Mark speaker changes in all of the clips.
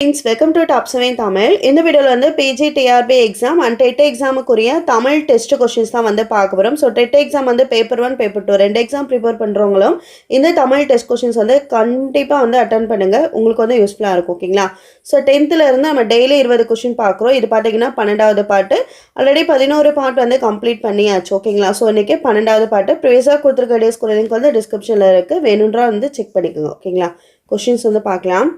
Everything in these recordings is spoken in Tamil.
Speaker 1: Friends welcome to top seven Tamil இந்த வீடியோவில் வந்து PG TRB exam and TET எக்ஸாமுக்குரிய Tamil test questions தான் வந்து பார்க்க போகிறோம் ஸோ டெட் எக்ஸாம் வந்து பேப்பர் ஒன் பேப்பர் டூ ரெண்டு எக்ஸாம் ப்ரிப்பேர் பண்ணுறவங்களும் இந்த தமிழ் டெஸ்ட் கொஷின்ஸ் வந்து கண்டிப்பாக வந்து அட்டன் பண்ணுங்கள் உங்களுக்கு வந்து யூஸ்ஃபுல்லாக இருக்கும் ஓகேங்களா ஸோ டென்த்துலேருந்து நம்ம டெய்லி இருபது கொஷின் பார்க்குறோம். இது பார்த்தீங்கன்னா பன்னெண்டாவது பாட்டு ஆல்ரெடி பதினோரு பார்ட் வந்து கம்ப்ளீட் பண்ணியாச்சு ஓகேங்களா ஸோ இன்றைக்கி பன்னெண்டாவது பாட்டு ப்ரீவியஸாக கொடுத்துருக்க டேஸ் லிங்க் வந்து டிஸ்கிரிப்ஷனில் இருக்குது வேணுன்றா வந்து செக் பண்ணிக்கோங்க ஓகேங்களா கொஷின்ஸ் வந்து பார்க்கலாம்.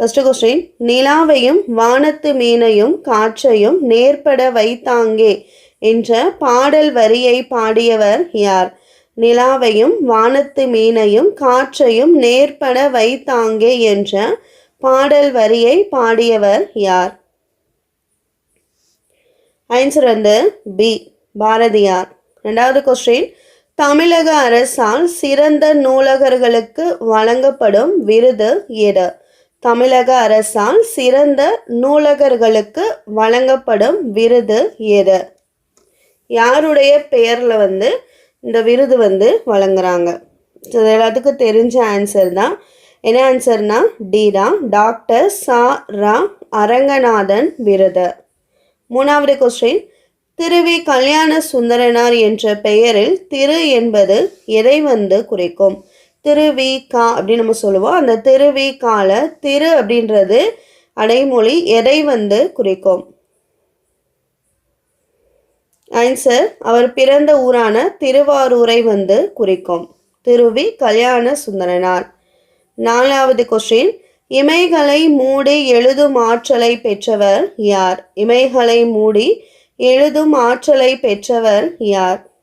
Speaker 1: ஃபர்ஸ்ட் கொஸ்டின் நிலாவையும் வானத்து மீனையும் காற்றையும் நேர்பட வைத்தாங்கே என்ற பாடல் வரியை பாடியவர் யார்? நிலாவையும் வானத்து மீனையும் காற்றையும் நேர்பட வைத்தாங்கே என்ற பாடல் வரியை பாடியவர் யார்? ஆன்சர் வந்து பி பாரதியார். ரெண்டாவது கொஸ்டின் தமிழக அரசால் சிறந்த நூலகர்களுக்கு வழங்கப்படும் விருது எது? தமிழக அரசால் சிறந்த நூலகர்களுக்கு வழங்கப்படும் விருது எது? யாருடைய பெயரில் வந்து இந்த விருது வந்து வழங்குறாங்க? ஸோ இது எல்லாத்துக்கும் தெரிஞ்ச ஆன்சர் தான். என்ன ஆன்சர்னா டி தான் டாக்டர் சா ரா அரங்கநாதன் விருது. மூணாவது கொஸ்டின் திருவி கல்யாண சுந்தரனார் என்ற பெயரில் திரு என்பது எதை வந்து குறிக்கும்? திருவி கா அப்படின்னு நம்ம சொல்லுவோம். அந்த திருவி கால திரு அப்படின்றது அடைமொழி எதை வந்து குறிக்கும். ஆன்சர் அவர் பிறந்த ஊரான திருவாரூரை வந்து குறிக்கும். திருவி கல்யாண சுந்தரனார். நாலாவது கொஸ்டின் இமைகளை மூடி எழுதும் ஆற்றலை பெற்றவர் யார்? இமைகளை மூடி எழுதும் ஆற்றலை பெற்றவர் யார்?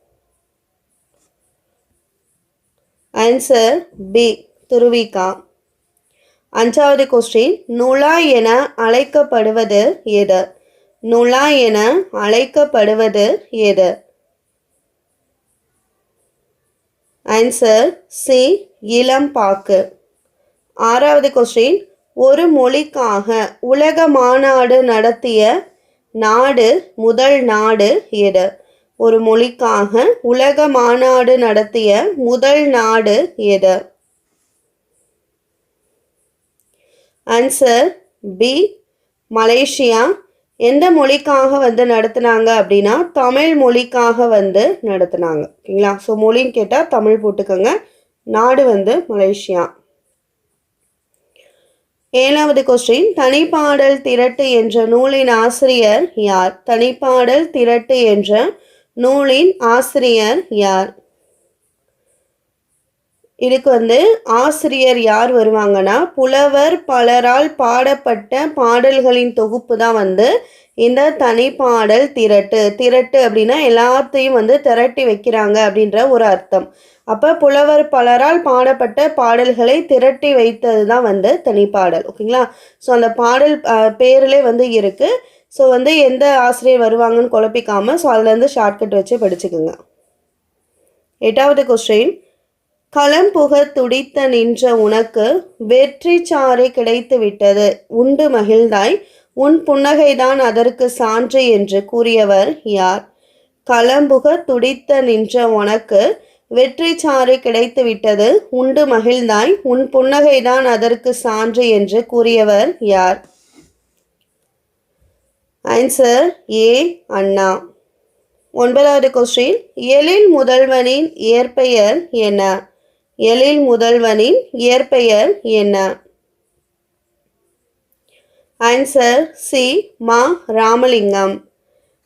Speaker 1: ஆன்சர் பி துருவிகா. அஞ்சாவது கொஸ்டின் நுழா என அழைக்கப்படுவது எது? நுழா என அழைக்கப்படுவது எது? ஆன்சர் சி இளம்பாக்கு ஆறாவது கொஸ்டின் ஒரு மொழிக்காக உலக மாநாடு நடத்திய நாடு முதல் நாடு எது? ஒரு மொழிக்காக உலக மாநாடு நடத்திய முதல் நாடு எது? Answer B Malaysia. எந்த மொழிக்காக வந்து நடத்துனாங்க அப்படின்னா தமிழ் மொழிக்காக வந்து நடத்துனாங்க. ஓகேங்களா? ஸோ மொழின்னு கேட்டால் தமிழ் போட்டுக்கோங்க. நாடு வந்து மலேசியா. ஏழாவது கொஸ்டின் தனிப்பாடல் திரட்டு என்ற நூலின் ஆசிரியர் யார்? தனிப்பாடல் திரட்டு என்ற நூலின் ஆசிரியர் யார்? இதுக்கு வந்து ஆசிரியர் யார் வருவாங்கன்னா புலவர் பலரால் பாடப்பட்ட பாடல்களின் தொகுப்பு தான் வந்து இந்த தனிப்பாடல் திரட்டு. திரட்டு அப்படின்னா எல்லாத்தையும் வந்து திரட்டி வைக்கிறாங்க அப்படின்ற ஒரு அர்த்தம். அப்போ புலவர் பலரால் பாடப்பட்ட பாடல்களை திரட்டி வைத்தது தான் வந்து தனிப்பாடல். ஓகேங்களா? ஸோ அந்த பாடல் பேரிலே வந்து இருக்குது ஸோ வந்து எந்த ஆசிரியர் வருவாங்கன்னு குழப்பிக்காமல் ஸோ அதுலேருந்து ஷார்ட்கட் வச்சு படிச்சுக்குங்க. எட்டாவது கொஸ்டின் களம் புக துடித்த நின்ற உனக்கு வெற்றி சாறு கிடைத்து விட்டது. உண்டு மகிழ்ந்தாய். உன் புன்னகைதான் அதற்கு சான்று என்று கூறியவர் யார்? களம்புக துடித்த நின்ற உனக்கு வெற்றி சாறு கிடைத்து விட்டது. உண்டு மகிழ்ந்தாய். உன் புன்னகைதான் அதற்கு சான்று என்று கூறியவர் யார்? ஆன்சர் ஏ அண்ணா ஒன்பதாவது கொஸ்டின் எழில் முதல்வனின் இயற்பெயர் என்ன? எழில் முதல்வனின் இயற்பெயர் என்ன? ஆன்சர் சி மா ராமலிங்கம்.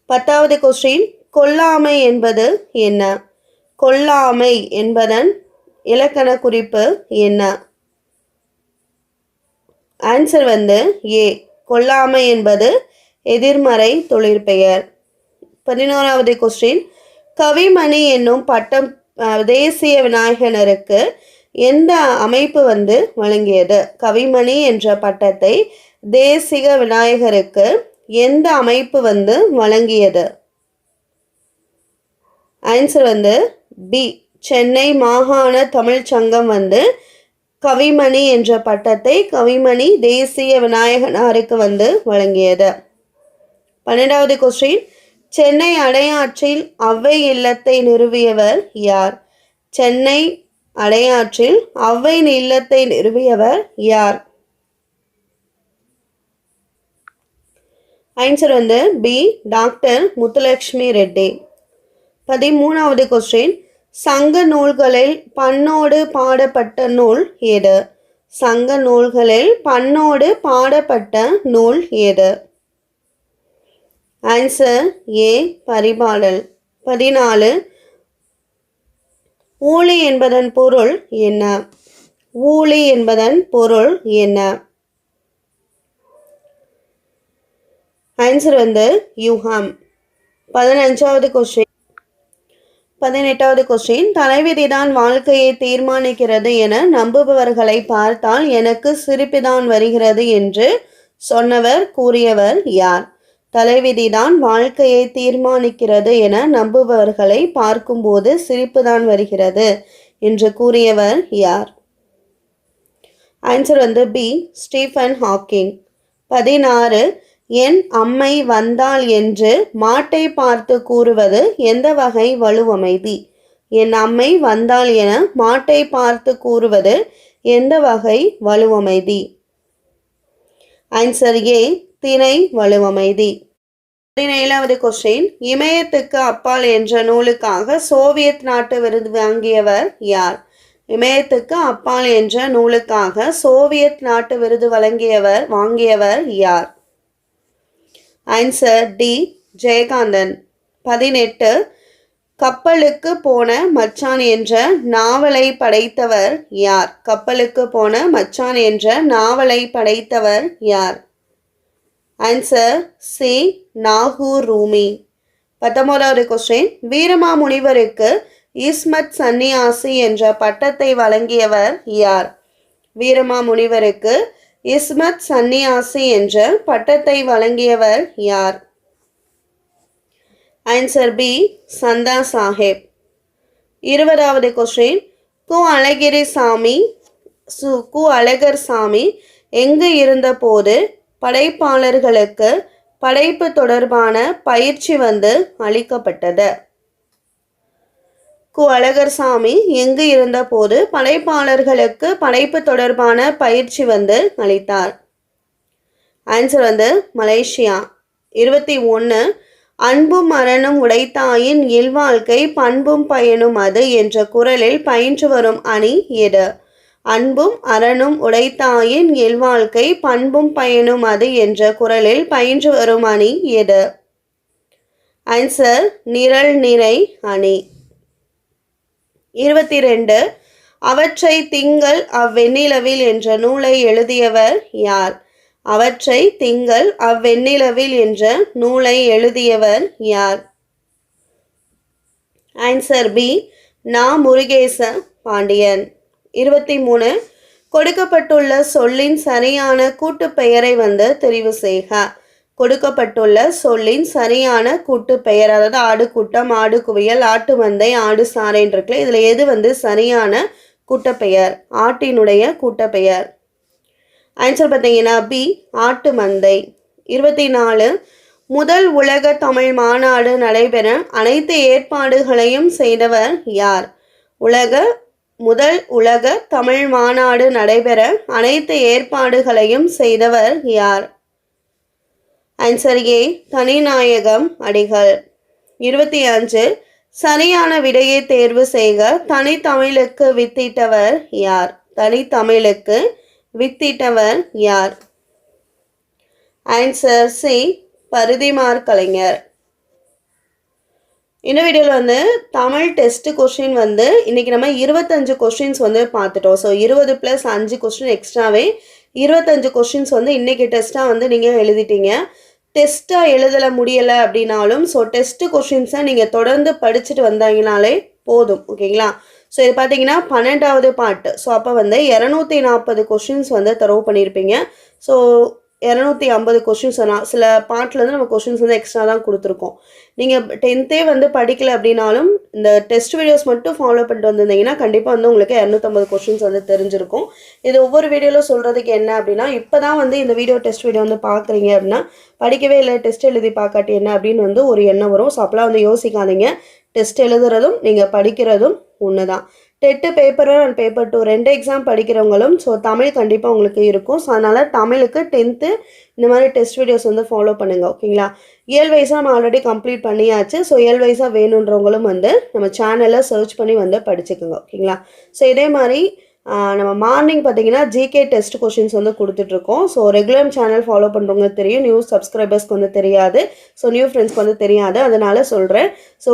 Speaker 1: பத்தாவது கொஸ்டின் கொல்லாமை என்பது என்ன? கொல்லாமை என்பதன் இலக்கண குறிப்பு என்ன? ஆன்சர் வந்து ஏ கொல்லாமை என்பது எதிர்மறை தொழிற்பெயர் பதினோராவது கொஸ்டின் கவிமணி என்னும் பட்டம் தேசிய விநாயகனருக்கு எந்த அமைப்பு வந்து வழங்கியது? கவிமணி என்ற பட்டத்தை தேசிக விநாயகருக்கு எந்த அமைப்பு வந்து வழங்கியது? ஆன்சர் வந்து பி சென்னை மாகாண தமிழ் சங்கம் வந்து கவிமணி என்ற பட்டத்தை கவிமணி தேசிய விநாயகனாருக்கு வந்து வழங்கியது. பன்னெண்டாவது கொஸ்டின் சென்னை அடையாற்றில் அவ்வை இல்லத்தை நிறுவியவர் யார்? சென்னை அடையாற்றில் அவ்வை இல்லத்தை நிறுவியவர் யார்? ஆன்சர் வந்து பி டாக்டர் முத்துலட்சுமி ரெட்டி. பதிமூணாவது கொஸ்டின் சங்க நூல்களில் பண்ணோடு பாடப்பட்ட நூல் எது? சங்க நூல்களில் பண்ணோடு பாடப்பட்ட நூல் எது? ஆன்சர் ஏ பரிபாடல் பதினாலு ஊழி என்பதன் பொருள் என்ன? ஊழி என்பதன் பொருள் என்ன? ஆன்சர் வந்து யூஹாம். பதினஞ்சாவது கொஸ்டின் பதினெட்டாவது கொஸ்டின் தலைவிதிதான் வாழ்க்கையை தீர்மானிக்கிறது என நம்புபவர்களை பார்த்தால் எனக்கு சிரிப்புதான் வருகிறது என்று சொன்னவர் கூறியவர் யார்? தலைவிதிதான் வாழ்க்கையை தீர்மானிக்கிறது என நம்புபவர்களை பார்க்கும்போது சிரிப்புதான் வருகிறது என்று கூறியவர் யார்? ஆன்சர் வந்து பி ஸ்டீஃபன் ஹாக்கிங் பதினாறு என் அம்மை வந்தாள் என்று மாட்டை பார்த்து கூறுவது எந்த வகை வலுவமைதி? என் அம்மை வந்தாள் என மாட்டை பார்த்து கூறுவது எந்த வகை வலுவமைதி? ஆன்சர் ஏ திணை வலுவமைதி. பதினேழாவது கொஸ்டின் இமயத்துக்கு அப்பால் என்ற நூலுக்காக சோவியத் நாட்டு விருது வாங்கியவர் யார்? இமயத்துக்கு அப்பால் என்ற நூலுக்காக சோவியத் நாட்டு விருது வழங்கியவர் வாங்கியவர் யார்? Answer D Jayakanthan. பதினெட்டு. கப்பலுக்கு போன மச்சான் என்ற நாவலை படைத்தவர் யார்? கப்பலுக்கு போன மச்சான் என்ற நாவலை படைத்தவர் யார்? ஆன்சர் சி நாகூர் ரூமி பத்தொன்பதாவது கொஸ்டின் வீரமாமுனிவருக்கு இஸ்மத் சன்னியாசி என்ற பட்டத்தை வழங்கியவர் யார்? வீரமாமுனிவருக்கு இஸ்மத் சன்னியாசி என்ற பட்டத்தை வழங்கியவர் யார்? ஆன்சர் பி சந்தா சாஹேப். இருபதாவது கொஸ்டின் கு அழகிரி சாமி சு கு அழகர் சாமி எங்கு இருந்தபோது படைப்பாளர்களுக்கு படைப்பு தொடர்பான பயிற்சி வந்து அளிக்கப்பட்டது. கு. அழகர் சாமி எங்கு இருந்தபோது படைப்பாளர்களுக்கு படைப்பு தொடர்பான பயிற்சி வந்து அளித்தார். ஆன்சர் வந்து மலேசியா. இருபத்தி ஒன்று அன்பும் மரணம் உடைத்தாயின் இல்வாழ்க்கை பண்பும் பயனும் அது என்ற குரலில் பயின்று வரும் அணி எது? அன்பும் அறனும் உடைத்தாயின் இல்வாழ்க்கை பண்பும் பயனும் அது என்ற குரலில் பயின்று வரும் அணி எது? ஆன்சர் நிரல் நிறை அணி. இருபத்தி ரெண்டு அவற்றை திங்கள் அவ்வெண்ணிலவில் என்ற நூலை எழுதியவர் யார்? அவற்றை திங்கள் அவ்வெண்ணிலவில் என்ற நூலை எழுதியவர் யார்? ஆன்சர் பி நா. முருகேச பாண்டியன். இருபத்தி மூணு கொடுக்கப்பட்டுள்ள சொல்லின் சரியான கூட்டு பெயரை வந்து தெரிவு செய்க. கொடுக்கப்பட்டுள்ள சொல்லின் சரியான கூட்டு பெயர் அதாவது ஆடு கூட்டம் ஆடு குவியல் ஆட்டு மந்தை ஆடு சாறைன்னு இருக்குல்ல இதில் எது வந்து சரியான கூட்டப்பெயர்? ஆட்டினுடைய கூட்டப்பெயர். ஆன்சர் பார்த்தீங்கன்னா பி ஆட்டு மந்தை. இருபத்தி நாலு முதல் உலக தமிழ் மாநாடு நடைபெற அனைத்து ஏற்பாடுகளையும் செய்தவர் யார்? உலக முதல் உலக தமிழ் மாநாடு நடைபெற அனைத்து ஏற்பாடுகளையும் செய்தவர் யார்? ஆன்சர் ஏ தனிநாயகம் அடிகள். இருபத்தி அஞ்சு சரியான விடையை தேர்வு செய்க. தனித்தமிழுக்கு வித்திட்டவர் யார்? தனித்தமிழுக்கு வித்திட்டவர் யார்? Answer C Parithimar Kalaignar. இந்த வீடியோவில் வந்து தமிழ் டெஸ்ட்டு கொஷின் வந்து இன்றைக்கி நம்ம இருபத்தஞ்சு கொஷின்ஸ் வந்து பார்த்துட்டோம். ஸோ இருபது ப்ளஸ் அஞ்சு கொஸ்டின் எக்ஸ்ட்ராவே இருபத்தஞ்சு கொஷின்ஸ் வந்து இன்றைக்கி டெஸ்ட்டாக வந்து நீங்கள் எழுதிட்டீங்க. டெஸ்ட்டாக எழுதலை முடியலை அப்படின்னாலும் ஸோ டெஸ்ட்டு கொஷின்ஸை நீங்கள் தொடர்ந்து படிச்சுட்டு வந்தாங்கனாலே போதும். ஓகேங்களா ஸோ இது பார்த்தீங்கன்னா பன்னெண்டாவது பாட்டு ஸோ அப்போ வந்து இரநூத்தி நாற்பது கொஷின்ஸ் வந்து தரவு பண்ணியிருப்பீங்க ஸோ இரநூத்தி ஐம்பது கொஷின்ஸ் நான் சில பாட்டிலேருந்து நம்ம கொஷின்ஸ் வந்து எக்ஸ்ட்ரா தான் கொடுத்துருக்கோம். நீங்கள் டென்த்தே வந்து படிக்கலை அப்படின்னாலும் இந்த டெஸ்ட் வீடியோஸ் மட்டும் ஃபாலோ பண்ணிட்டு வந்திருந்தீங்கன்னா கண்டிப்பாக வந்து உங்களுக்கு இரநூத்தம்பது கொஷின்ஸ் வந்து தெரிஞ்சிருக்கும். இது ஒவ்வொரு வீடியோவில் சொல்கிறதுக்கு என்ன அப்படின்னா இப்போ தான் வந்து இந்த வீடியோ டெஸ்ட் வீடியோ வந்து பார்க்குறீங்க அப்படின்னா படிக்கவே இல்லை டெஸ்ட் எழுதி பார்க்காட்டி என்ன அப்படின்னு வந்து ஒரு எண்ணம் வரும். ஸோ அப்போலாம் வந்து யோசிக்காதீங்க. டெஸ்ட் எழுதுறதும் நீங்கள் படிக்கிறதும் ஒன்று தான் TET paper one and paper two ரெண்டு எக்ஸாம் படிக்கிறவங்களும் ஸோ தமிழ் கண்டிப்பாக உங்களுக்கு இருக்கும். ஸோ அதனால் தமிழுக்கு டென்த்து இந்த மாதிரி டெஸ்ட் வீடியோஸ் வந்து ஃபாலோ பண்ணுங்கள் ஓகேங்களா இயல் வைஸாக நம்ம ஆல்ரெடி கம்ப்ளீட் பண்ணியாச்சு. ஸோ இயல் வைஸாக வேணுன்றவங்களும் வந்து நம்ம சேனலில் சர்ச் பண்ணி வந்து படிச்சுக்கோங்க ஓகேங்களா ஸோ இதே மாதிரி நம்ம மார்னிங் பார்த்தீங்கன்னா ஜிகே டெஸ்ட் கொஷின்ஸ் வந்து கொடுத்துட்ருக்கோம். ஸோ ரெகுலர் சேனல் ஃபாலோ பண்ணுறவங்க தெரியும். நியூ சப்ஸ்கிரைபர்ஸ்க்கு வந்து தெரியாது. ஸோ நியூ ஃப்ரெண்ட்ஸ்க்கு வந்து தெரியாது. அதனால் சொல்கிறேன் ஸோ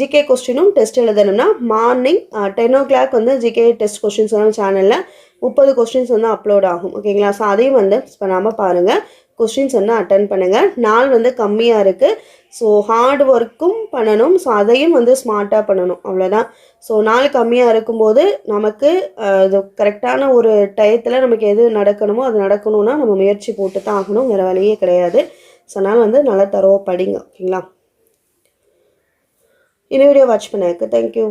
Speaker 1: ஜிகே கொஸ்டினும் டெஸ்ட் எழுதணும்னா மார்னிங் டென் ஓ கிளாக் வந்து ஜிகே டெஸ்ட் கொஷின்ஸ் வந்து சேனலில் முப்பது கொஸ்டின்ஸ் வந்து அப்லோட் ஆகும். ஓகேங்களா ஸோ அதையும் வந்து மிஸ் பண்ணாமல் பாருங்கள் கொஸ்டின்ஸ் வந்து அட்டன் பண்ணுங்கள் நாள் வந்து கம்மியாக இருக்குது ஸோ ஹார்ட் ஒர்க்கும் பண்ணணும். ஸோ அதையும் வந்து ஸ்மார்ட்டாக பண்ணணும். அவ்வளோதான் ஸோ நாள் கம்மியாக இருக்கும்போது நமக்கு அது இது கரெக்டான ஒரு டயத்தில் நமக்கு எது நடக்கணுமோ அது நடக்கணும்னா நம்ம முயற்சி போட்டு தான் ஆகணும். வேறு வழியே கிடையாது. ஸோ அதனால் வந்து நல்லா தரவோ படிங்க. ஓகேங்களா? இந்த வீடியோ வாட்ச் பண்ணதுக்கு தேங்க்யூ